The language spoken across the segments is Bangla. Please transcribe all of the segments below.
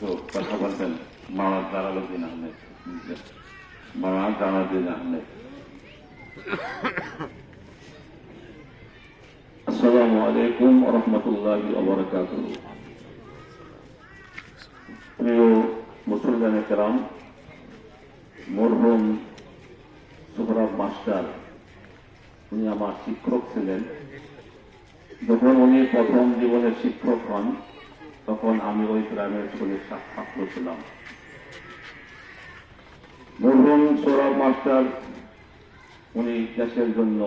তো কথা বলবেন। মামা জালালুদ্দিন আহমেদ মামা জালালুদ্দিন আহমেদ আসসালামু আলাইকুম রহমতুল্লাহ ওবরাকাত প্রিয় মুসলমান কেরাম, মরহুম সুহরাব মাস্টার, উনি আমার শিক্ষক ছিলেন। যখন উনি প্রথম জীবনের শিক্ষক হন তখন আমি ওই গ্রামের স্কুলের ছাত্র ছিলাম মরহুম সৌরভ মাস্টার উনি দেশের জন্য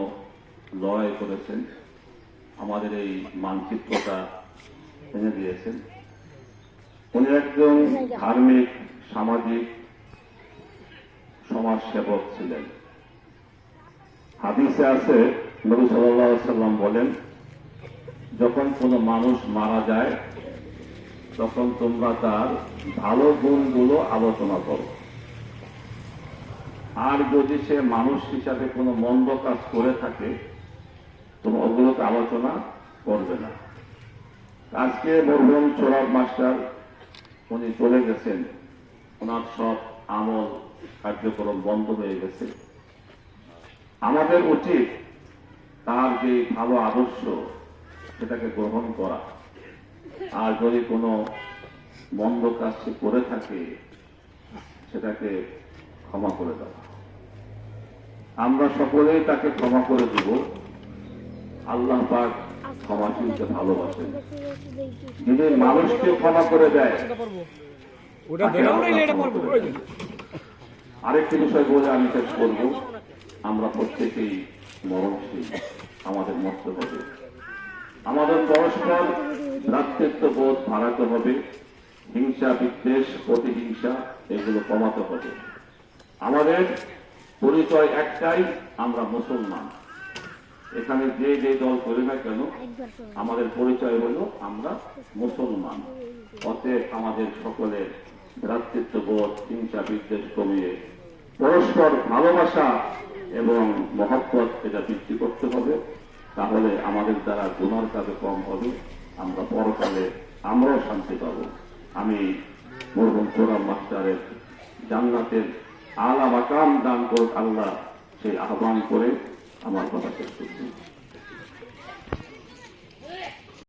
লড়াই করেছেন। আমাদের এই মানচিত্রটা এনে দিয়েছেন। উনি একজন ধার্মিক, সামাজিক সমাজ সেবক ছিলেন। হাদিসে আছে, নবী সাল্লাম বলেন, যখন কোনো মানুষ মারা যায় তখন তোমরা তার ভালো গুণগুলো আলোচনা করো। আর যদি সে মানুষ হিসাবে কোনো মন্দ কাজ করে থাকে তোমরা ওগুলোকে আলোচনা করবে না। আজকে মরহুম চোরাব মাস্টার উনি চলে গেছেন। ওনার সব আমল কার্যক্রম বন্ধ হয়ে গেছে। আমাদের উচিত তার যে ভালো আদর্শ, সেটাকে গ্রহণ করা। আর যদি কোনো মন্দ কাজ সে করে থাকে সেটাকে ক্ষমা করে দেওয়া আমরা সকলেই তাকে ক্ষমা করে দেব। আল্লাহ পাক ক্ষমাশীলকে ভালোবাসেন। যিনি মানুষকে ক্ষমা করে দেয় আরেকটি বিষয় বলে আমি শেষ করব। আমরা প্রত্যেকেই মরণশীল। আমাদের মরতে হবে। আমাদের পরস্পর ভ্রাতৃত্ব বোধ বাড়াতে হবে, হিংসা, বিদ্বেষ প্রতিহিংসা এগুলো কমাতে হবে। আমাদের পরিচয় একটাই, আমরা মুসলমান। এখানে যে যে দল করে না কেন, আমাদের পরিচয় হলো আমরা মুসলমান। অতএব আমাদের সকলের ভ্রাতৃত্ববোধ, হিংসা, বিদ্বেষ কমিয়ে পরস্পর ভালোবাসা এবং মহব্বত এটা বৃদ্ধি করতে হবে। তাহলে আমাদের দ্বারা গুণার কাজে কম হবে, আমরা পরকালে আমরাও শান্তি পাব। আমি মরহুম কোরআন মাস্টারের জান্নাতের আলা বাকাম দান করুক আল্লাহ, সেই আহ্বান করে আমার কথা শেষ করছি।